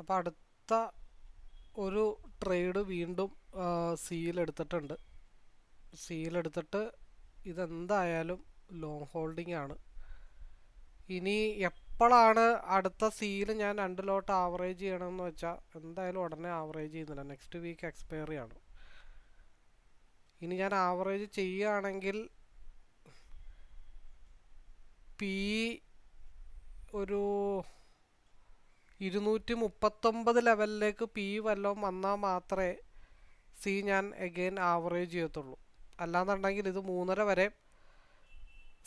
അപ്പോൾ അടുത്ത ഒരു ട്രേഡ് വീണ്ടും സീൽ സിയിലെടുത്തിട്ട് ഇതെന്തായാലും ലോങ് ഹോൾഡിംഗ് ആണ്. ഇനി എപ്പോഴാണ് അടുത്ത സീൽ ഞാൻ രണ്ട് ലോട്ട് ആവറേജ് ചെയ്യണമെന്ന് വെച്ചാൽ എന്തായാലും ഉടനെ ആവറേജ് ചെയ്യുന്നില്ല. നെക്സ്റ്റ് വീക്ക് എക്സ്പയറി ആണ്. ഇനി ഞാൻ ആവറേജ് ചെയ്യുകയാണെങ്കിൽ പി ഒരു ഇരുന്നൂറ്റി മുപ്പത്തൊമ്പത് ലെവലിലേക്ക് പി വല്ലതും വന്നാൽ മാത്രമേ സി ഞാൻ എഗെയിൻ ആവറേജ് ചെയ്യത്തുള്ളൂ. അല്ലാന്നുണ്ടെങ്കിൽ ഇത് മൂന്നര വരെ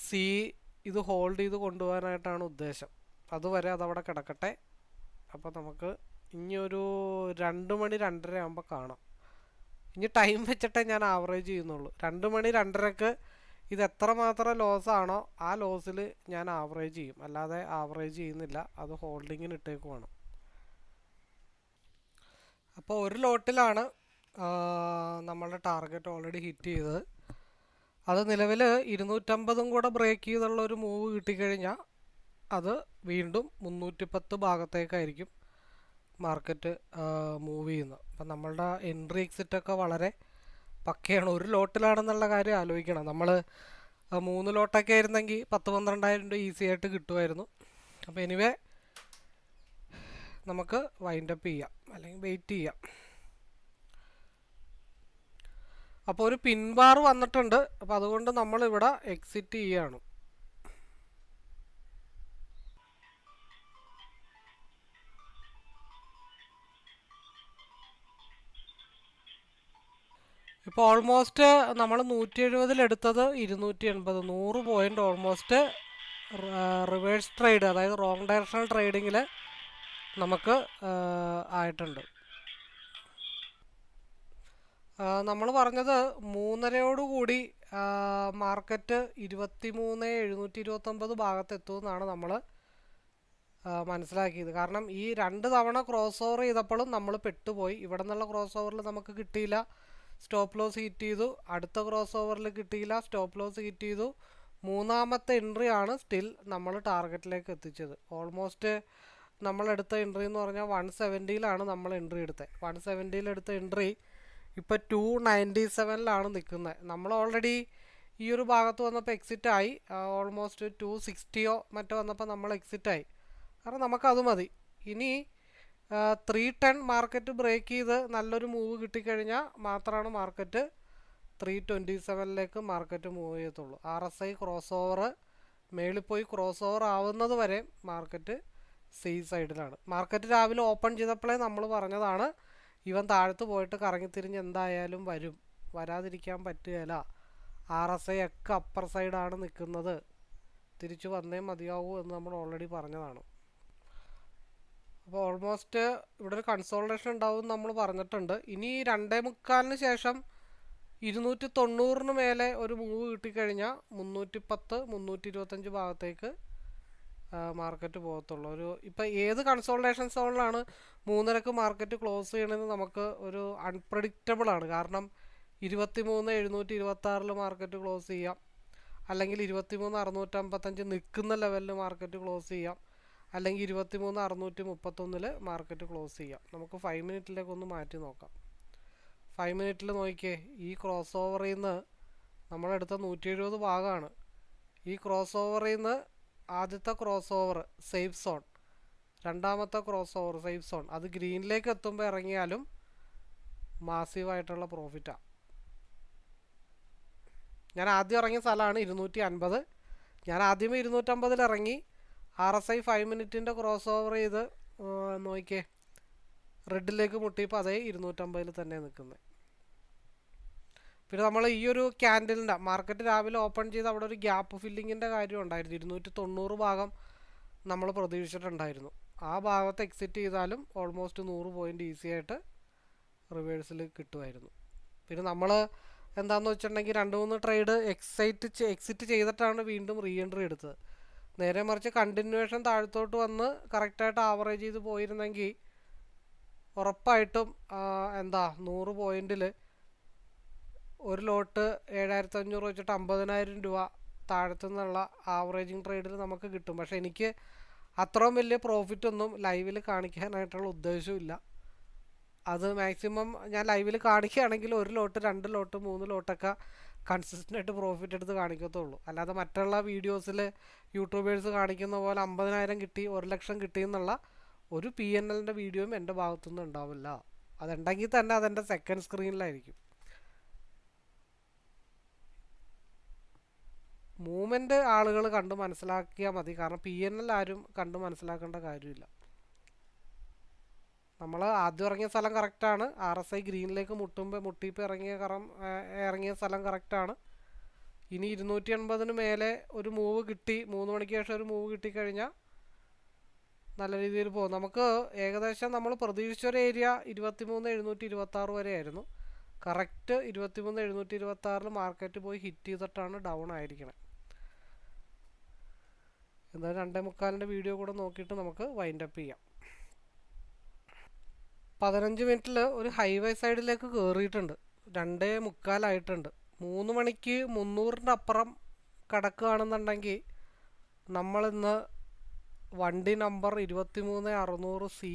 സി ഇത് ഹോൾഡ് ചെയ്ത് കൊണ്ടുപോകാനായിട്ടാണ് ഉദ്ദേശം. അതുവരെ അതവിടെ കിടക്കട്ടെ. അപ്പോൾ നമുക്ക് ഇനി ഒരു രണ്ട് മണി രണ്ടര ആകുമ്പോൾ കാണാം. ഇനി ടൈം വെച്ചിട്ടേ ഞാൻ ആവറേജ് ചെയ്യുന്നുള്ളൂ. രണ്ട് മണി രണ്ടരക്ക് ഇത് എത്രമാത്രം ലോസ് ആണോ ആ ലോസിൽ ഞാൻ ആവറേജ് ചെയ്യും. അല്ലാതെ ആവറേജ് ചെയ്യുന്നില്ല. അത് ഹോൾഡിങ്ങിന് ഇട്ടേക്കുവാണ് അപ്പോൾ ഒരു ലോട്ടിലാണ് നമ്മളുടെ ടാർഗറ്റ് ഓൾറെഡി ഹിറ്റ് ചെയ്തത്. അത് നിലവിൽ ഇരുന്നൂറ്റമ്പതും കൂടെ ബ്രേക്ക് ചെയ്തുള്ള ഒരു മൂവ് കിട്ടിക്കഴിഞ്ഞാൽ അത് വീണ്ടും മുന്നൂറ്റിപ്പത്ത് ഭാഗത്തേക്കായിരിക്കും മാർക്കറ്റ് മൂവ് ചെയ്യുന്നത്. അപ്പം നമ്മളുടെ എൻട്രി എക്സിറ്റൊക്കെ വളരെ പക്കയാണ്. ഒരു ലോട്ടിലാണെന്നുള്ള കാര്യം ആലോചിക്കണം. നമ്മൾ മൂന്ന് ലോട്ടൊക്കെ ആയിരുന്നെങ്കിൽ പത്ത് പന്ത്രണ്ടായിരം രൂപ ഈസി ആയിട്ട് കിട്ടുമായിരുന്നു. അപ്പോൾ എനിവേ നമുക്ക് വൈൻഡപ്പ് ചെയ്യാം. അല്ലെങ്കിൽ വെയിറ്റ് ചെയ്യാം. അപ്പോൾ ഒരു പിൻബാർ വന്നിട്ടുണ്ട്. അപ്പോൾ അതുകൊണ്ട് നമ്മളിവിടെ എക്സിറ്റ് ചെയ്യാണ്. ഇപ്പോൾ ഓൾമോസ്റ്റ് നമ്മൾ നൂറ്റി എഴുപതിൽ എടുത്തത് ഇരുന്നൂറ്റി എൺപത് നൂറ് പോയിന്റ് ഓൾമോസ്റ്റ് റിവേഴ്സ് ട്രേഡ് അതായത് റോങ് ഡയറക്ഷണൽ ട്രേഡിങ്ങിൽ നമുക്ക് ആയിട്ടുണ്ട്. നമ്മൾ പറഞ്ഞത് മൂന്നരയോടുകൂടി മാർക്കറ്റ് ഇരുപത്തി മൂന്ന് എഴുന്നൂറ്റി ഇരുപത്തൊമ്പത് ഭാഗത്തെത്തുമെന്നാണ് നമ്മൾ മനസ്സിലാക്കിയത്. കാരണം ഈ രണ്ട് തവണ ക്രോസ് ഓവർ ചെയ്തപ്പോഴും നമ്മൾ പെട്ടുപോയി. ഇവിടെ നിന്നുള്ള ക്രോസ് ഓവറിൽ നമുക്ക് കിട്ടിയില്ല. സ്റ്റോപ്പ് ലോസ് ഹിറ്റ് ചെയ്തു. അടുത്ത ക്രോസ് ഓവറിൽ കിട്ടിയില്ല. സ്റ്റോപ്പ് ലോസ് ഹിറ്റ് ചെയ്തു. മൂന്നാമത്തെ എൻട്രി ആണ് സ്റ്റിൽ നമ്മൾ ടാർഗറ്റിലേക്ക് എത്തിച്ചത്. ഓൾമോസ്റ്റ് നമ്മളെടുത്ത എൻട്രി എന്ന് പറഞ്ഞാൽ വൺ സെവന്റിയിലാണ് നമ്മൾ എൻട്രി എടുത്തത് വൺ സെവന്റിയിൽ എടുത്ത എൻട്രി ഇപ്പോൾ ടു നയന്റി സെവനിലാണ് നിൽക്കുന്നത് നമ്മൾ ഓൾറെഡി ഈ ഒരു ഭാഗത്ത് വന്നപ്പോൾ എക്സിറ്റ് ആയി. ഓൾമോസ്റ്റ് ടു സിക്സ്റ്റിയോ മറ്റോ വന്നപ്പോൾ നമ്മൾ എക്സിറ്റ് ആയി. കാരണം നമുക്കത് മതി. ഇനി ത്രീ ടെൻ മാർക്കറ്റ് ബ്രേക്ക് ചെയ്ത് നല്ലൊരു മൂവ് കിട്ടിക്കഴിഞ്ഞാൽ മാത്രമാണ് മാർക്കറ്റ് ത്രീ ട്വന്റി സെവനിലേക്ക് മാർക്കറ്റ് മൂവ് ചെയ്യത്തുള്ളൂ. R S I cross over മേളിൽ പോയി ക്രോസ് ഓവർ ആവുന്നത് വരെ മാർക്കറ്റ് സി സൈഡിലാണ് മാർക്കറ്റ് രാവിലെ ഓപ്പൺ ചെയ്തപ്പോഴേ നമ്മൾ പറഞ്ഞതാണ് ഇവൻ താഴത്ത് പോയിട്ട് കറങ്ങിത്തിരിഞ്ഞ് എന്തായാലും വരും. വരാതിരിക്കാൻ പറ്റുകയില്ല. ആർ എസ് ഐ ഒക്കെ അപ്പർ സൈഡാണ് നിൽക്കുന്നത് തിരിച്ചു വന്നേ മതിയാവൂ എന്ന് നമ്മൾ ഓൾറെഡി പറഞ്ഞതാണ്. അപ്പോൾ ഓൾമോസ്റ്റ് ഇവിടെ ഒരു കൺസോൾട്ടേഷൻ ഉണ്ടാവും നമ്മൾ പറഞ്ഞിട്ടുണ്ട്. ഇനി രണ്ടേ മുക്കാലിന് ശേഷം ഇരുന്നൂറ്റി തൊണ്ണൂറിന് മേലെ ഒരു മൂവ് കിട്ടിക്കഴിഞ്ഞാൽ മുന്നൂറ്റി പത്ത് മുന്നൂറ്റി ഇരുപത്തഞ്ച് ഭാഗത്തേക്ക് മാർക്കറ്റ് പോകത്തുള്ളൂ. ഒരു ഇപ്പം ഏത് കൺസോൾട്ടേഷൻ സോണിലാണ് മൂന്നരക്ക് മാർക്കറ്റ് ക്ലോസ് ചെയ്യണമെന്ന് നമുക്ക് ഒരു അൺപ്രഡിക്റ്റബിളാണ് കാരണം ഇരുപത്തി മൂന്ന് എഴുന്നൂറ്റി ഇരുപത്തി ആറിൽ മാർക്കറ്റ് ക്ലോസ് ചെയ്യാം. അല്ലെങ്കിൽ ഇരുപത്തി മൂന്ന് അറുന്നൂറ്റമ്പത്തഞ്ച് നിൽക്കുന്ന ലെവലിൽ മാർക്കറ്റ് ക്ലോസ് ചെയ്യാം. അല്ലെങ്കിൽ ഇരുപത്തി മൂന്ന് അറുന്നൂറ്റി മുപ്പത്തൊന്നിൽ മാർക്കറ്റ് ക്ലോസ് ചെയ്യാം. നമുക്ക് ഫൈവ് മിനിറ്റിലേക്ക് ഒന്ന് മാറ്റി നോക്കാം. ഫൈവ് മിനിറ്റിൽ നോക്കിയേ ഈ ക്രോസ് ഓവറിൽ നിന്ന് നമ്മളെടുത്ത നൂറ്റി എഴുപത് ഭാഗമാണ്. ഈ ക്രോസ് ഓവറിൽ നിന്ന് ആദ്യത്തെ ക്രോസ് ഓവർ സേഫ് സോൺ രണ്ടാമത്തെ ക്രോസ് ഓവർ സേഫ് സോൺ അത് ഗ്രീനിലേക്ക് എത്തുമ്പോൾ ഇറങ്ങിയാലും മാസീവായിട്ടുള്ള പ്രോഫിറ്റാണ് ഞാൻ ആദ്യം ഇറങ്ങിയ സ്ഥലമാണ് ഇരുന്നൂറ്റി അൻപത്. ഞാൻ ആദ്യമേ ഇരുന്നൂറ്റമ്പതിൽ ഇറങ്ങി. ആർ എസ് ഐ ഫൈവ് മിനിറ്റിന്റെ ക്രോസ് ഓവർ ചെയ്ത് നോക്കിയേ. റെഡിലേക്ക് മുട്ടിയപ്പോൾ അതേ ഇരുന്നൂറ്റമ്പതിൽ തന്നെ നിൽക്കുന്നത് പിന്നെ നമ്മൾ ഈ ഒരു ക്യാൻഡലിന്റെ മാർക്കറ്റ് രാവിലെ ഓപ്പൺ ചെയ്ത് അവിടെ ഒരു ഗ്യാപ്പ് ഫില്ലിങ്ങിന്റെ കാര്യം ഉണ്ടായിരുന്നു. ഇരുന്നൂറ്റി തൊണ്ണൂറ് ഭാഗം നമ്മൾ പ്രതീക്ഷിച്ചിട്ടുണ്ടായിരുന്നു. ആ ഭാഗത്ത് എക്സിറ്റ് ചെയ്താലും ഓൾമോസ്റ്റ് നൂറ് പോയിന്റ് ഈസി ആയിട്ട് റിവേഴ്സിൽ കിട്ടുമായിരുന്നു. പിന്നെ നമ്മൾ എന്താണെന്ന് വെച്ചിട്ടുണ്ടെങ്കിൽ രണ്ട് മൂന്ന് ട്രേഡ് എക്സൈറ്റ് എക്സിറ്റ് ചെയ്തിട്ടാണ് വീണ്ടും റീ എൻട്രി എടുത്തത്. നേരെ മറിച്ച് കണ്ടിന്യൂവേഷൻ താഴത്തോട്ട് വന്ന് കറക്റ്റായിട്ട് ആവറേജ് ചെയ്ത് പോയിരുന്നെങ്കിൽ ഉറപ്പായിട്ടും എന്താ നൂറ് പോയിന്റിൽ ഒരു ലോട്ട് ഏഴായിരത്തി അഞ്ഞൂറ് വെച്ചിട്ട് അമ്പതിനായിരം രൂപ താഴത്തു നിന്നുള്ള ആവറേജിങ് ട്രേഡിൽ നമുക്ക് കിട്ടും. പക്ഷേ എനിക്ക് അത്രയും വലിയ പ്രോഫിറ്റ് ഒന്നും ലൈവിൽ കാണിക്കാനായിട്ടുള്ള ഉദ്ദേശമില്ല അത് മാക്സിമം ഞാൻ ലൈവിൽ കാണിക്കുകയാണെങ്കിൽ ഒരു ലോട്ട് രണ്ട് ലോട്ട് മൂന്ന് ലോട്ടൊക്കെ കൺസിസ്റ്റന്റ് ആയിട്ട് പ്രോഫിറ്റ് എടുത്ത് കാണിക്കത്തുള്ളൂ. അല്ലാതെ മറ്റുള്ള വീഡിയോസിൽ യൂട്യൂബേഴ്സ് കാണിക്കുന്ന പോലെ അമ്പതിനായിരം കിട്ടി ഒരു ലക്ഷം കിട്ടി എന്നുള്ള ഒരു പി എൻ എല്ലിന്റെ വീഡിയോയും എന്റെ ഭാഗത്തുനിന്ന് ഉണ്ടാവില്ല. അതുണ്ടെങ്കിൽ തന്നെ അതെന്റെ സെക്കൻഡ് സ്ക്രീനിലായിരിക്കും മൂവ്മെന്റ് ആളുകൾ കണ്ടു മനസ്സിലാക്കിയാൽ മതി. കാരണം പി എൻ എൽ ആരും കണ്ടു മനസ്സിലാക്കേണ്ട കാര്യമില്ല. നമ്മൾ ആദ്യം ഇറങ്ങിയ സ്ഥലം കറക്റ്റാണ് ആർ എസ് ഐ ഗ്രീനിലേക്ക് മുട്ടുമ്പോൾ മുട്ടിപ്പോൾ ഇറങ്ങിയ കറം ഇറങ്ങിയ സ്ഥലം കറക്റ്റാണ് ഇനി ഇരുന്നൂറ്റി എൺപതിന് മേലെ ഒരു മൂവ് കിട്ടി. മൂന്ന് മണിക്ക് ശേഷം ഒരു മൂവ് കിട്ടിക്കഴിഞ്ഞാൽ നല്ല രീതിയിൽ പോകും. നമുക്ക് ഏകദേശം നമ്മൾ പ്രതീക്ഷിച്ചൊരു ഏരിയ ഇരുപത്തിമൂന്ന് എഴുന്നൂറ്റി ഇരുപത്തി ആറ് വരെ ആയിരുന്നു കറക്റ്റ് ഇരുപത്തിമൂന്ന് എഴുന്നൂറ്റി ഇരുപത്തി ആറിൽ മാർക്കറ്റ് പോയി ഹിറ്റ് ചെയ്തിട്ടാണ് ഡൗൺ ആയിരിക്കണേ. എന്തായാലും രണ്ടേ മുക്കാലിന്റെ വീഡിയോ കൂടെ നോക്കിയിട്ട് നമുക്ക് വൈൻഡപ്പ് ചെയ്യാം. പതിനഞ്ച് മിനിറ്റിൽ ഒരു ഹൈവേ സൈഡിലേക്ക് കയറിയിട്ടുണ്ട് രണ്ടേ മുക്കാലായിട്ടുണ്ട്. മൂന്ന് മണിക്ക് മുന്നൂറിന്റെ അപ്പുറം കിടക്കുകയാണെന്നുണ്ടെങ്കിൽ നമ്മളിന്ന് വണ്ടി നമ്പർ ഇരുപത്തി മൂന്ന് അറുന്നൂറ് സി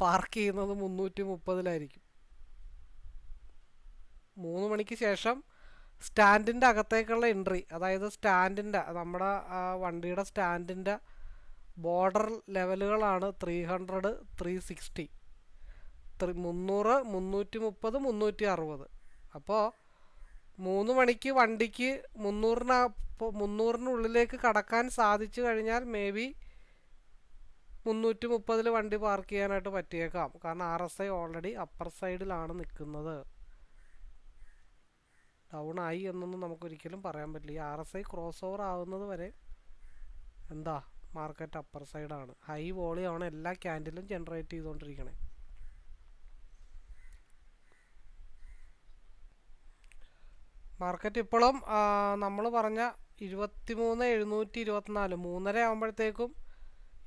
പാർക്ക് ചെയ്യുന്നത് മുന്നൂറ്റി മുപ്പതിലായിരിക്കും. മൂന്ന് മണിക്ക് ശേഷം സ്റ്റാൻഡിന്റെ അകത്തേക്കുള്ള എൻട്രി അതായത് സ്റ്റാൻഡിന്റെ നമ്മുടെ വണ്ടിയുടെ സ്റ്റാൻഡിന്റെ ബോർഡർ ലെവലുകളാണ് ത്രീ ഹൺഡ്രഡ് ത്രീ സിക്സ്റ്റി. മുന്നൂറ് മുന്നൂറ്റി മുപ്പത് മുന്നൂറ്റി അറുപത് അപ്പോൾ മൂന്ന് മണിക്ക് വണ്ടിക്ക് മുന്നൂറിന് മുന്നൂറിനുള്ളിലേക്ക് കടക്കാൻ സാധിച്ചു കഴിഞ്ഞാൽ മേ ബി മുന്നൂറ്റി മുപ്പതിൽ വണ്ടി പാർക്ക് ചെയ്യാനായിട്ട് പറ്റിയേക്കാം. കാരണം R S I already upper സൈഡിലാണ് നിൽക്കുന്നത്. ഡൗൺ ആയി എന്നൊന്നും നമുക്കൊരിക്കലും പറയാൻ പറ്റില്ല. ഈ R S I cross over ആവുന്നത് വരെ എന്താ? മാർക്കറ്റ് അപ്പർ സൈഡാണ്. ഹൈ വോളിയാണ് എല്ലാ ക്യാൻഡിലും ജനറേറ്റ് ചെയ്തുകൊണ്ടിരിക്കണേ. മാർക്കറ്റ് ഇപ്പോഴും നമ്മൾ പറഞ്ഞ ഇരുപത്തിമൂന്ന് എഴുന്നൂറ്റി ഇരുപത്തിനാല് മൂന്നര ആകുമ്പോഴത്തേക്കും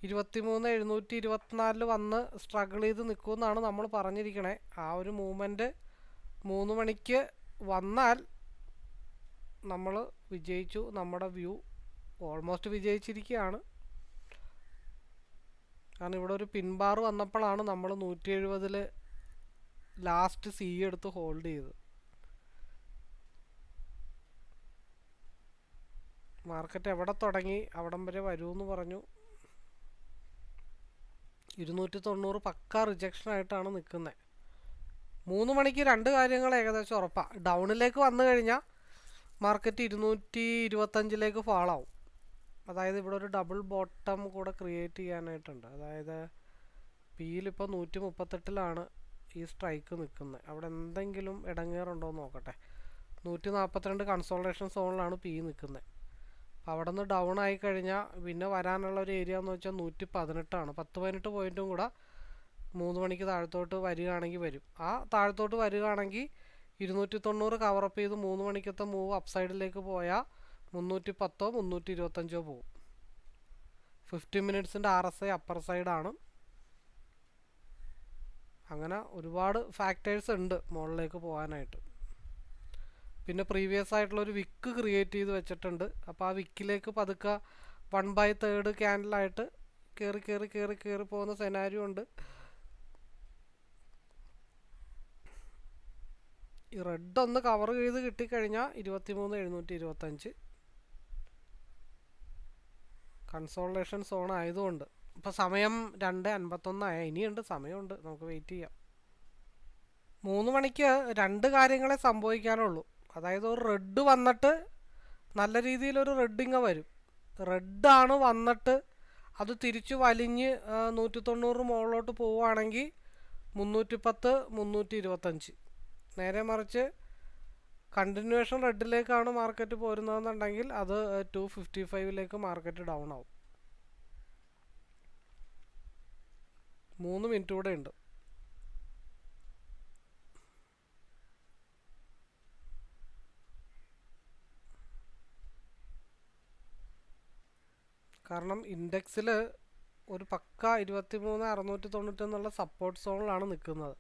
ഇരുപത്തിമൂന്ന് എഴുന്നൂറ്റി ഇരുപത്തിനാലിൽ വന്ന് സ്ട്രഗിൾ ചെയ്ത് നിൽക്കുമെന്നാണ് നമ്മൾ പറഞ്ഞിരിക്കണേ. ആ ഒരു മൂവ്മെന്റ് മൂന്ന് മണിക്ക് വന്നാൽ നമ്മൾ വിജയിച്ചു. നമ്മുടെ വ്യൂ ഓൾമോസ്റ്റ് വിജയിച്ചിരിക്കുകയാണ് കാരണം ഇവിടെ ഒരു പിൻബാർ വന്നപ്പോഴാണ് നമ്മൾ നൂറ്റി എഴുപതിൽ ലാസ്റ്റ് സി എടുത്ത് ഹോൾഡ് ചെയ്തത്. മാർക്കറ്റ് എവിടെ തുടങ്ങി അവിടം വരെ വരുമെന്ന് പറഞ്ഞു. ഇരുന്നൂറ്റി തൊണ്ണൂറ് പക്ക റിജക്ഷൻ ആയിട്ടാണ് നിൽക്കുന്നത് മൂന്ന് മണിക്ക് രണ്ട് കാര്യങ്ങൾ ഏകദേശം ഉറപ്പാണ് ഡൗണിലേക്ക് വന്നു കഴിഞ്ഞാൽ മാർക്കറ്റ് ഇരുന്നൂറ്റി ഇരുപത്തഞ്ചിലേക്ക് ഫാളാവും അതായത് ഇവിടെ ഒരു ഡബിൾ ബോട്ടം കൂടെ ക്രിയേറ്റ് ചെയ്യാനായിട്ടുണ്ട്. അതായത് പിയിലിപ്പോൾ നൂറ്റി മുപ്പത്തെട്ടിലാണ് ഈ സ്ട്രൈക്ക് നിൽക്കുന്നത് അവിടെ എന്തെങ്കിലും ഇടങ്ങേറുണ്ടോ എന്ന് നോക്കട്ടെ. നൂറ്റി നാൽപ്പത്തിരണ്ട് കൺസോൾട്ടേഷൻ സോണിലാണ് പി നിൽക്കുന്നത് അവിടെ നിന്ന് ഡൗൺ ആയി കഴിഞ്ഞാൽ പിന്നെ വരാനുള്ള ഒരു ഏരിയ എന്ന് വെച്ചാൽ നൂറ്റി പതിനെട്ടാണ്. പത്ത് പതിനെട്ട് പോയിന്റും കൂടെ മൂന്ന് മണിക്ക് താഴത്തോട്ട് വരികയാണെങ്കിൽ വരും. ആ താഴത്തോട്ട് വരികയാണെങ്കിൽ ഇരുന്നൂറ്റി തൊണ്ണൂറ് കവറപ്പ് ചെയ്ത് മൂന്ന് മണിക്കത്തെ മൂവ് അപ്സൈഡിലേക്ക് പോയാൽ മുന്നൂറ്റി പത്തോ മുന്നൂറ്റി ഇരുപത്തഞ്ചോ പോവും ഫിഫ്റ്റി മിനിറ്റ്സിന്റെ ആർ എസ് ഐ അപ്പർ സൈഡാണ് അങ്ങനെ ഒരുപാട് ഫാക്ടേഴ്സ് ഉണ്ട് മുകളിലേക്ക് പോകാനായിട്ട്. പിന്നെ പ്രീവിയസ് ആയിട്ടുള്ള ഒരു വിക്ക് ക്രിയേറ്റ് ചെയ്ത് വെച്ചിട്ടുണ്ട്. അപ്പോൾ ആ വിക്കിലേക്ക് പതുക്കെ വൺ ബൈ തേർഡ് ക്യാൻഡിലായിട്ട് കയറി കയറി കയറി കയറി പോകുന്ന സെനാരിയോ ഉണ്ട്. ഈ റെഡ് ഒന്ന് കവർ ചെയ്ത് കിട്ടിക്കഴിഞ്ഞാൽ ഇരുപത്തി മൂന്ന് എഴുന്നൂറ്റി ഇരുപത്തഞ്ച് കൺസോളേഷൻ സോൺ ആയതുകൊണ്ട്. ഇപ്പോൾ സമയം രണ്ട് അൻപത്തൊന്നായ ഇനിയുണ്ട് സമയമുണ്ട്. നമുക്ക് വെയിറ്റ് ചെയ്യാം. മൂന്ന് മണിക്ക് രണ്ട് കാര്യങ്ങളെ സംഭവിക്കാനുള്ളൂ. അതായത് ഒരു റെഡ് വന്നിട്ട് നല്ല രീതിയിലൊരു റെഡിങ് വരും. റെഡാണ് വന്നിട്ട് അത് തിരിച്ചു വലിഞ്ഞ് നൂറ്റി തൊണ്ണൂറ് മുകളിലോട്ട് പോവുകയാണെങ്കിൽ മുന്നൂറ്റി പത്ത് മുന്നൂറ്റി ഇരുപത്തഞ്ച് നേരെ മറിച്ച് കണ്ടിന്യൂവേഷൻ റെഡിലേക്കാണ് മാർക്കറ്റ് പോരുന്നതെന്നുണ്ടെങ്കിൽ അത് ടു ഫിഫ്റ്റി ഫൈവിലേക്ക് മാർക്കറ്റ് ഡൗൺ ആവും. മൂന്ന് മിനിറ്റ് കൂടെ ഉണ്ട്. കാരണം ഇൻഡെക്സിൽ ഒരു പക്ക ഇരുപത്തി മൂന്ന് അറുന്നൂറ്റി തൊണ്ണൂറ്റി എന്നുള്ള സപ്പോർട്ട് സോണിലാണ് നിൽക്കുന്നത്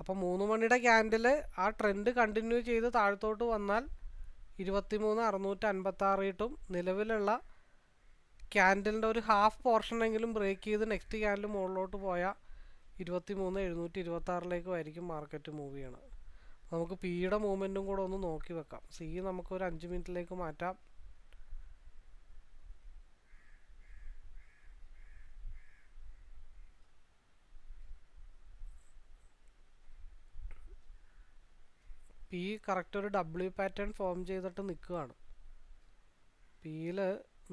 അപ്പോൾ മൂന്ന് മണിയുടെ ക്യാൻഡിൽ ആ ട്രെൻഡ് കണ്ടിന്യൂ ചെയ്ത് താഴത്തോട്ട് വന്നാൽ ഇരുപത്തി മൂന്ന് അറുന്നൂറ്റി അൻപത്താറ് കിട്ടും നിലവിലുള്ള ക്യാൻഡിലിന്റെ ഒരു ഹാഫ് പോർഷനെങ്കിലും ബ്രേക്ക് ചെയ്ത് നെക്സ്റ്റ് ക്യാൻഡിൽ മുകളിലോട്ട് പോയാൽ ഇരുപത്തി മൂന്ന് എഴുന്നൂറ്റി ഇരുപത്താറിലേക്കും ആയിരിക്കും മാർക്കറ്റ് മൂവ് ചെയ്യണത്. നമുക്ക് പിയുടെ മൂവ്മെന്റും കൂടെ ഒന്ന് നോക്കി വെക്കാം. സി നമുക്കൊരു അഞ്ച് മിനിറ്റിലേക്ക് മാറ്റാം. പി കറക്റ്റ് ഒരു ഡബ്ല്യു പാറ്റേൺ ഫോം ചെയ്തിട്ട് നിൽക്കുകയാണ്. പിയിൽ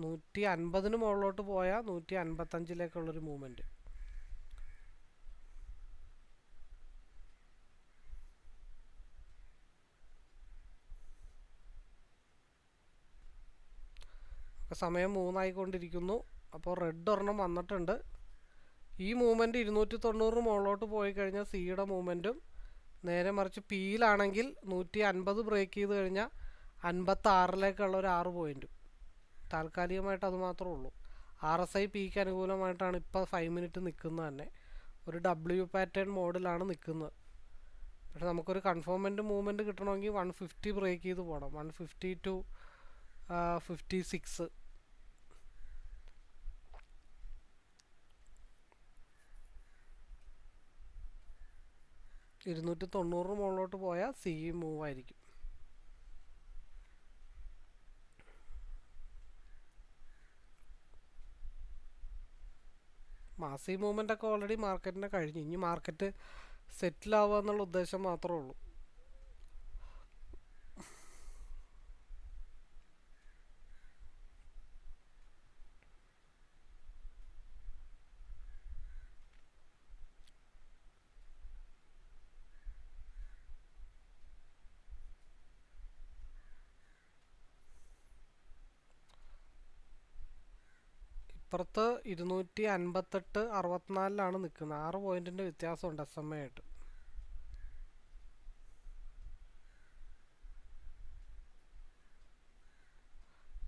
നൂറ്റി അൻപതിന് മുകളിലോട്ട് പോയാൽ നൂറ്റി അൻപത്തഞ്ചിലേക്കുള്ളൊരു മൂവ്മെന്റ് സമയം മൂന്നായിക്കൊണ്ടിരിക്കുന്നു. അപ്പോൾ റെഡ് ഒരെണ്ണം വന്നിട്ടുണ്ട്. ഈ മൂവ്മെന്റ് ഇരുന്നൂറ്റി തൊണ്ണൂറ് മുകളിലോട്ട് പോയി കഴിഞ്ഞാൽ സിയുടെ മൂവ്മെന്റും നേരെ മറിച്ച് പിയിലാണെങ്കിൽ നൂറ്റി അൻപത് ബ്രേക്ക് ചെയ്ത് കഴിഞ്ഞാൽ അൻപത്തി ആറിലേക്കുള്ള ഒരു ആറ് പോയിന്റും താൽക്കാലികമായിട്ട് അത് മാത്രമേ ഉള്ളൂ. ആർ എസ് ഐ പിക്ക് അനുകൂലമായിട്ടാണ് ഇപ്പോൾ ഫൈവ് മിനിറ്റ് നിൽക്കുന്നത് തന്നെ. ഒരു ഡബ്ല്യു പാറ്റേൺ മോഡിലാണ് നിൽക്കുന്നത് പക്ഷെ നമുക്കൊരു കൺഫോമെന്റ് മൂവ്മെന്റ് കിട്ടണമെങ്കിൽ വൺ ഫിഫ്റ്റി ബ്രേക്ക് ചെയ്ത് പോകണം one fifty two fifty six ഇരുന്നൂറ്റി തൊണ്ണൂറിന് മുകളിലോട്ട് പോയാൽ സി മൂവ് ആയിരിക്കും മാസി മൂവ്മെന്റ് ഒക്കെ ഓൾറെഡി മാർക്കറ്റിനെ കഴിഞ്ഞു. ഇനി മാർക്കറ്റ് സെറ്റിൽ ആവുക എന്നുള്ള ഉദ്ദേശം മാത്രമേ ഉള്ളൂ. ഇപ്പുറത്ത് ഇരുന്നൂറ്റി അൻപത്തെട്ട് അറുപത്തിനാലിലാണ് നിൽക്കുന്നത്. ആറ് പോയിന്റിന്റെ വ്യത്യാസമുണ്ട് എസ് എം എ ആയിട്ട്.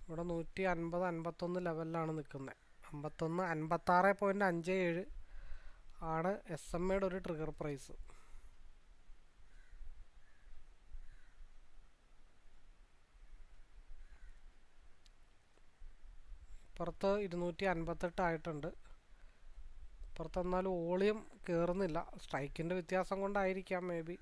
ഇവിടെ നൂറ്റി അൻപത് അൻപത്തൊന്ന് ലെവലിലാണ് നിൽക്കുന്നത്. അമ്പത്തൊന്ന് അൻപത്താറ് പോയിന്റ് അഞ്ച് ഏഴ് ആണ് എസ് എം എയുടെ ഒരു ട്രിഗർ പ്രൈസ് ഇപ്പുറത്ത് ഇരുന്നൂറ്റി അൻപത്തെട്ട് ആയിട്ടുണ്ട്. പുറത്ത് എന്നാലും വോളിയം കയറുന്നില്ല സ്ട്രൈക്കിന്റെ വ്യത്യാസം കൊണ്ടായിരിക്കാം മേ ബി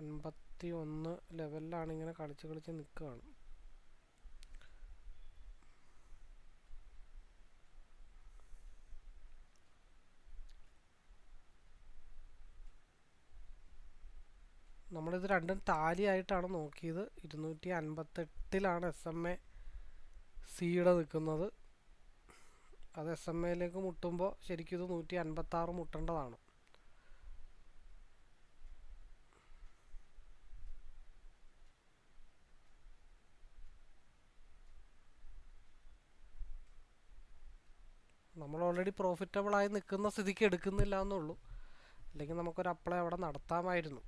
അൻപത്തി ഒന്ന് ലെവലിലാണ് ഇങ്ങനെ കളിച്ച് കളിച്ച് നിൽക്കുകയാണ്. നമ്മളിത് രണ്ടും ടാലിയായിട്ടാണ് നോക്കിയത്. ഇരുന്നൂറ്റി അൻപത്തെട്ടിലാണ് എസ് എം എ സിയുടെ നിൽക്കുന്നത്. അത് എസ് എം എയിലേക്ക് മുട്ടുമ്പോൾ ശരിക്കും ഇത് നൂറ്റി അൻപത്താറ് മുട്ടേണ്ടതാണ്. നമ്മൾ ഓൾറെഡി പ്രോഫിറ്റബിൾ ആയി നിൽക്കുന്ന സ്ഥിതിക്ക് എടുക്കുന്നില്ല എന്നുള്ളൂ. അല്ലെങ്കിൽ നമുക്കൊരു അപ്ലൈ അവിടെ നടത്താമായിരുന്നു.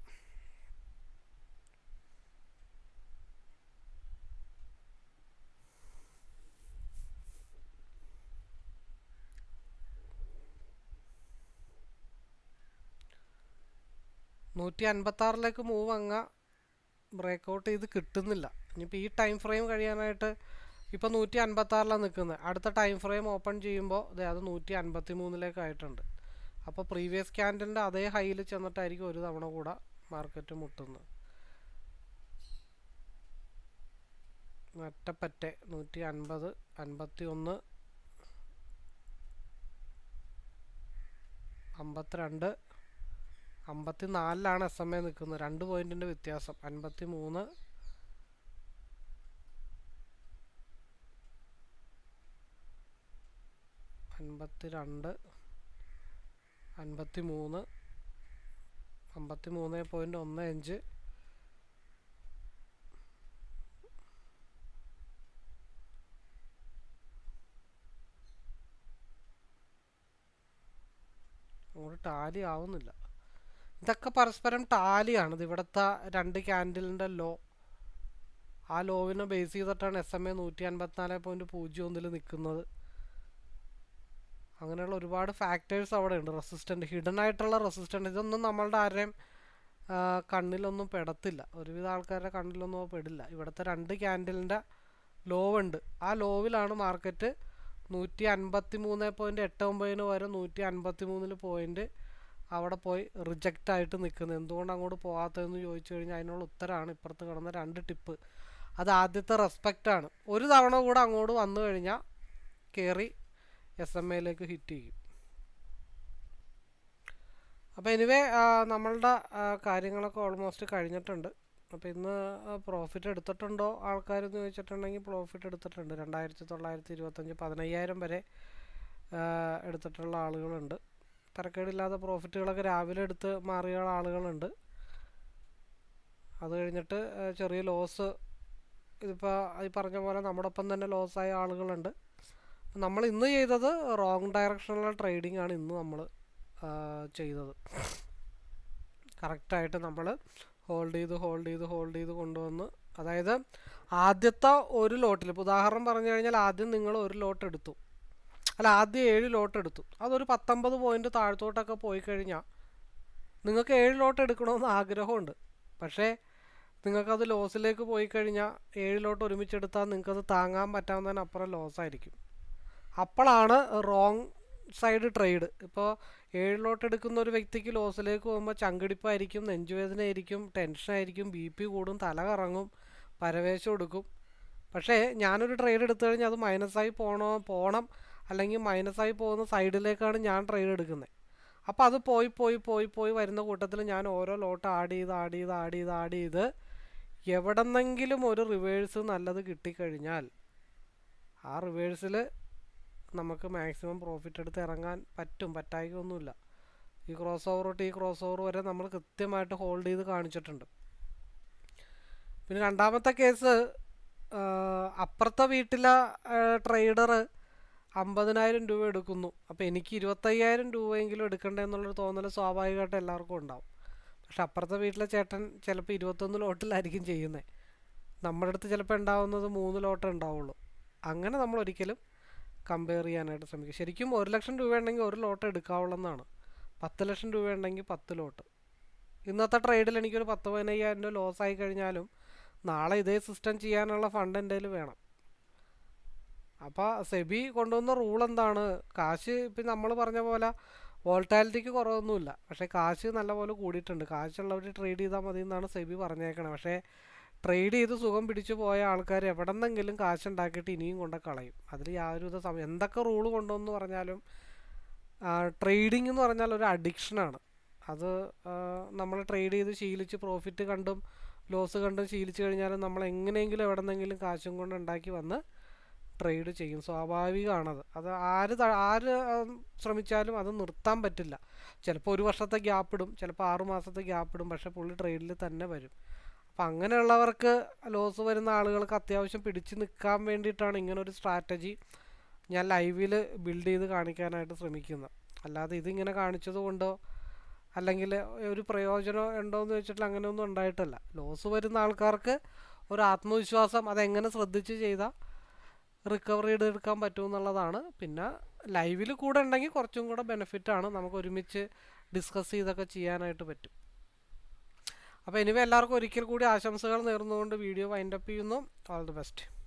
നൂറ്റി അൻപത്തി ആറിലേക്ക് മൂവ് അങ്ങ ബ്രേക്കൗട്ട് ചെയ്ത് കിട്ടുന്നില്ല. ഇനിയിപ്പോൾ ഈ ടൈം ഫ്രെയിം കഴിയാനായിട്ട് ഇപ്പോൾ നൂറ്റി അൻപത്തി ആറിലാണ് നിൽക്കുന്നത്. അടുത്ത ടൈം ഫ്രെയിം ഓപ്പൺ ചെയ്യുമ്പോൾ ദേ അത് നൂറ്റി അൻപത്തി മൂന്നിലേക്ക് ആയിട്ടുണ്ട് അപ്പോൾ പ്രീവിയസ് ക്യാൻഡലിന്റെ അതേ ഹൈയിൽ ചെന്നിട്ടായിരിക്കും ഒരു തവണ കൂടെ മാർക്കറ്റ് മുട്ടുന്നത്. ഒറ്റപ്പറ്റ നൂറ്റി അൻപത് അൻപത്തി ഒന്ന് അമ്പത്തിരണ്ട് അമ്പത്തി നാലിലാണ് എസ് എം എ നിൽക്കുന്നത്. രണ്ട് പോയിന്റിന്റെ വ്യത്യാസം. അൻപത്തി മൂന്ന് അൻപത്തി രണ്ട് അൻപത്തി മൂന്ന് അമ്പത്തി മൂന്ന് പോയിന്റ് ഒന്ന് അഞ്ച്. അങ്ങോട്ട് ടാലി ആവുന്നില്ല. ഇതൊക്കെ പരസ്പരം ടാലിയാണ് ഇത് ഇവിടുത്തെ രണ്ട് ക്യാൻഡിലിന്റെ ലോ ആ ലോവിനെ ബേസ് ചെയ്തിട്ടാണ് എസ് എം എ നൂറ്റി അൻപത്തിനാല് പോയിന്റ് പൂജ്യം ഒന്നിൽ നിൽക്കുന്നത് അങ്ങനെയുള്ള ഒരുപാട് ഫാക്ടേഴ്സ് അവിടെ ഉണ്ട്. റെസിസ്റ്റന്റ് ഹിഡൻ ആയിട്ടുള്ള റെസിസ്റ്റന്റ് ഇതൊന്നും നമ്മളുടെ ആരുടെയും കണ്ണിലൊന്നും പെടത്തില്ല. ഒരുവിധ ആൾക്കാരുടെ കണ്ണിലൊന്നും പെടില്ല. ഇവിടുത്തെ രണ്ട് ക്യാൻഡിലിന്റെ ലോ ഉണ്ട്. ആ ലോവിലാണ് മാർക്കറ്റ് നൂറ്റി അൻപത്തി മൂന്ന് പോയിന്റ് എട്ട് ഒമ്പതിന് വരെ നൂറ്റി അൻപത്തി മൂന്നിൽ പോയിന്റ് അവിടെ പോയി റിജക്റ്റ് ആയിട്ട് നിൽക്കുന്നത് എന്തുകൊണ്ട് അങ്ങോട്ട് പോകാത്തതെന്ന് ചോദിച്ചു കഴിഞ്ഞാൽ അതിനുള്ള ഉത്തരമാണ് ഇപ്പുറത്ത് കിടന്ന രണ്ട് ടിപ്പ് അത് ആദ്യത്തെ റെസ്പെക്റ്റ് ആണ്. ഒരു തവണ കൂടെ അങ്ങോട്ട് വന്നു കഴിഞ്ഞാൽ കയറി എസ് എം എയിലേക്ക് ഹിറ്റ് ചെയ്യും. അപ്പോൾ എനിവേ നമ്മളുടെ കാര്യങ്ങളൊക്കെ ഓൾമോസ്റ്റ് കഴിഞ്ഞിട്ടുണ്ട്. അപ്പോൾ ഇന്ന് പ്രോഫിറ്റ് എടുത്തിട്ടുണ്ടോ ആൾക്കാരെന്ന് ചോദിച്ചിട്ടുണ്ടെങ്കിൽ പ്രോഫിറ്റ് എടുത്തിട്ടുണ്ട്. രണ്ടായിരത്തി തൊള്ളായിരത്തി ഇരുപത്തഞ്ച് പതിനയ്യായിരം വരെ എടുത്തിട്ടുള്ള ആളുകളുണ്ട്. തരക്കേടില്ലാത്ത പ്രോഫിറ്റുകളൊക്കെ രാവിലെ എടുത്ത് മാറിയ ആളുകളുണ്ട്. അത് കഴിഞ്ഞിട്ട് ചെറിയ ലോസ് ഇതിപ്പോൾ ഈ പറഞ്ഞ പോലെ നമ്മുടെ ഒപ്പം തന്നെ ലോസായ ആളുകളുണ്ട്. നമ്മൾ ഇന്ന് ചെയ്തത് റോങ് ഡയറക്ഷനിലുള്ള ട്രേഡിംഗ് ആണ് ഇന്ന് നമ്മൾ ചെയ്തത്. കറക്റ്റായിട്ട് നമ്മൾ ഹോൾഡ് ചെയ്ത് ഹോൾഡ് ചെയ്ത് ഹോൾഡ് ചെയ്ത് കൊണ്ടുവന്ന് അതായത് ആദ്യത്തെ ഒരു ലോട്ടിൽ ഇപ്പോൾ ഉദാഹരണം പറഞ്ഞു കഴിഞ്ഞാൽ ആദ്യം നിങ്ങൾ ഒരു ലോട്ട് എടുത്തു. അല്ല ആദ്യം ഏഴ് ലോട്ട് എടുത്തു. അതൊരു പത്തൊമ്പത് പോയിന്റ് താഴത്തോട്ടൊക്കെ പോയി കഴിഞ്ഞാൽ നിങ്ങൾക്ക് ഏഴ് ലോട്ട് എടുക്കണമെന്ന് ആഗ്രഹമുണ്ട്. പക്ഷേ നിങ്ങൾക്കത് ലോസിലേക്ക് പോയി കഴിഞ്ഞാൽ ഏഴ് ലോട്ട് ഒരുമിച്ചെടുത്താൽ നിങ്ങൾക്കത് താങ്ങാൻ പറ്റാവുന്നതിനപ്പുറം ലോസായിരിക്കും അപ്പോഴാണ് റോങ് സൈഡ് ട്രേഡ് ഇപ്പോൾ ഏഴ് ലോട്ട് എടുക്കുന്ന ഒരു വ്യക്തിക്ക് ലോസിലേക്ക് പോകുമ്പോൾ ചങ്കിടിപ്പായിരിക്കും നെഞ്ചുവേദനയായിരിക്കും ടെൻഷനായിരിക്കും ബി പി കൂടും തല കറങ്ങും പരവേശം എടുക്കും. പക്ഷേ ഞാനൊരു ട്രേഡ് എടുത്തു കഴിഞ്ഞാൽ അത് മൈനസായി പോകണോ പോണം. അല്ലെങ്കിൽ മൈനസായി പോകുന്ന സൈഡിലേക്കാണ് ഞാൻ ട്രേഡ് എടുക്കുന്നത്. അപ്പോൾ അത് പോയി പോയി പോയി പോയി വരുന്ന കൂട്ടത്തിൽ ഞാൻ ഓരോ ലോട്ട് ആഡ് ചെയ്ത് ആഡ് ചെയ്ത് ആഡ് ചെയ്ത് ആഡ് ചെയ്ത് എവിടെന്നെങ്കിലും ഒരു റിവേഴ്സ് നല്ലത് കിട്ടിക്കഴിഞ്ഞാൽ ആ റിവേഴ്സിൽ നമുക്ക് മാക്സിമം പ്രോഫിറ്റ് എടുത്ത് ഇറങ്ങാൻ പറ്റും. പറ്റായിക്കൊന്നുമില്ല ഈ ക്രോസ് ഓവർ തൊട്ട് ഈ ക്രോസ് ഓവർ വരെ നമ്മൾ കൃത്യമായിട്ട് ഹോൾഡ് ചെയ്ത് കാണിച്ചിട്ടുണ്ട്. പിന്നെ രണ്ടാമത്തെ കേസ് അപ്പുറത്തെ വീട്ടിലെ ട്രേഡർ അമ്പതിനായിരം രൂപ എടുക്കുന്നു. അപ്പോൾ എനിക്ക് ഇരുപത്തയ്യായിരം രൂപയെങ്കിലും എടുക്കണ്ടേ എന്നുള്ളൊരു തോന്നൽ സ്വാഭാവികമായിട്ട് എല്ലാവർക്കും ഉണ്ടാവും. പക്ഷെ അപ്പുറത്തെ വീട്ടിലെ ചേട്ടൻ ചിലപ്പോൾ ഇരുപത്തൊന്ന് ലോട്ടിലായിരിക്കും ചെയ്യുന്നത് നമ്മുടെ അടുത്ത് ചിലപ്പോൾ ഉണ്ടാവുന്നത് മൂന്ന് ലോട്ടേ ഉണ്ടാവുള്ളൂ. അങ്ങനെ നമ്മൾ ഒരിക്കലും കമ്പയർ ചെയ്യാനായിട്ട് ശ്രമിക്കുക ശരിക്കും ഒരു ലക്ഷം രൂപ ഉണ്ടെങ്കിൽ ഒരു ലോട്ട് എന്നാണ് പത്ത് ലക്ഷം രൂപ ഉണ്ടെങ്കിൽ പത്ത് ലോട്ട്. ഇന്നത്തെ ട്രേഡിൽ എനിക്കൊരു പത്ത് പതിനയ്യായിരം രൂപ ലോസ് ആയി കഴിഞ്ഞാലും നാളെ ഇതേ സിസ്റ്റം ചെയ്യാനുള്ള ഫണ്ട് എന്റെ വേണം. അപ്പോൾ സെബി കൊണ്ടുവന്ന റൂൾ എന്താണ്? കാശ് ഇപ്പം നമ്മൾ പറഞ്ഞ പോലെ വോൾട്ടാലിറ്റിക്ക് കുറവൊന്നുമില്ല. പക്ഷേ കാശ് നല്ലപോലെ കൂടിയിട്ടുണ്ട്. കാശുള്ളവർ ട്രേഡ് ചെയ്താൽ മതി എന്നാണ് സെബി പറഞ്ഞേക്കണത് പക്ഷേ ട്രേഡ് ചെയ്ത് സുഖം പിടിച്ചു പോയ ആൾക്കാർ എവിടെ നിന്നെങ്കിലും കാശ് ഉണ്ടാക്കിയിട്ട് ഇനിയും കൊണ്ട് കളയും. അതിൽ യാതൊരുവിധ സമയം എന്തൊക്കെ റൂൾ കൊണ്ടുവന്ന് പറഞ്ഞാലും ട്രേഡിംഗ് എന്ന് പറഞ്ഞാൽ ഒരു അഡിക്ഷനാണ് അത് നമ്മൾ ട്രേഡ് ചെയ്ത് ശീലിച്ച് പ്രോഫിറ്റ് കണ്ടും ലോസ് കണ്ടും ശീലിച്ചു കഴിഞ്ഞാലും നമ്മൾ എങ്ങനെയെങ്കിലും എവിടെ നിന്നെങ്കിലും കാശും കൊണ്ട് ഉണ്ടാക്കി വന്ന് ട്രേഡ് ചെയ്യും. സ്വാഭാവികമാണത് അത് ആര് ആര് ശ്രമിച്ചാലും അത് നിർത്താൻ പറ്റില്ല. ചിലപ്പോൾ ഒരു വർഷത്തെ ഗ്യാപ്പ് ഇടും. ചിലപ്പോൾ ആറു മാസത്തെ ഗ്യാപ്പ് ഇടും. പക്ഷേ പുള്ളി ട്രേഡിൽ തന്നെ വരും. അപ്പം അങ്ങനെയുള്ളവർക്ക് ലോസ് വരുന്ന ആളുകൾക്ക് അത്യാവശ്യം പിടിച്ചു നിൽക്കാൻ വേണ്ടിയിട്ടാണ് ഇങ്ങനെ ഒരു സ്ട്രാറ്റജി ഞാൻ ലൈവിൽ ബിൽഡ് ചെയ്ത് കാണിക്കാനായിട്ട് ശ്രമിക്കുന്നത്. അല്ലാതെ ഇതിങ്ങനെ കാണിച്ചത് കൊണ്ടോ അല്ലെങ്കിൽ ഒരു പ്രയോജനം ഉണ്ടോ എന്ന് വെച്ചിട്ട് അങ്ങനെയൊന്നും ഉണ്ടായിട്ടല്ല. ലോസ് വരുന്ന ആൾക്കാർക്ക് ഒരു ആത്മവിശ്വാസം അതെങ്ങനെ ശ്രദ്ധിച്ച് ചെയ്താൽ റിക്കവർ ചെയ്തെടുക്കാൻ പറ്റും എന്നുള്ളതാണ് പിന്നെ ലൈവിൽ കൂടെ ഉണ്ടെങ്കിൽ കുറച്ചും കൂടെ ആണ്. നമുക്ക് ഒരുമിച്ച് ഡിസ്കസ് ചെയ്തൊക്കെ ചെയ്യാനായിട്ട് പറ്റും. അപ്പോൾ ഇനിവേ എല്ലാവർക്കും ഒരിക്കൽ കൂടി ആശംസകൾ നേർന്നുകൊണ്ട് വീഡിയോ വൈൻഡപ്പ് ചെയ്യുന്നു. All the best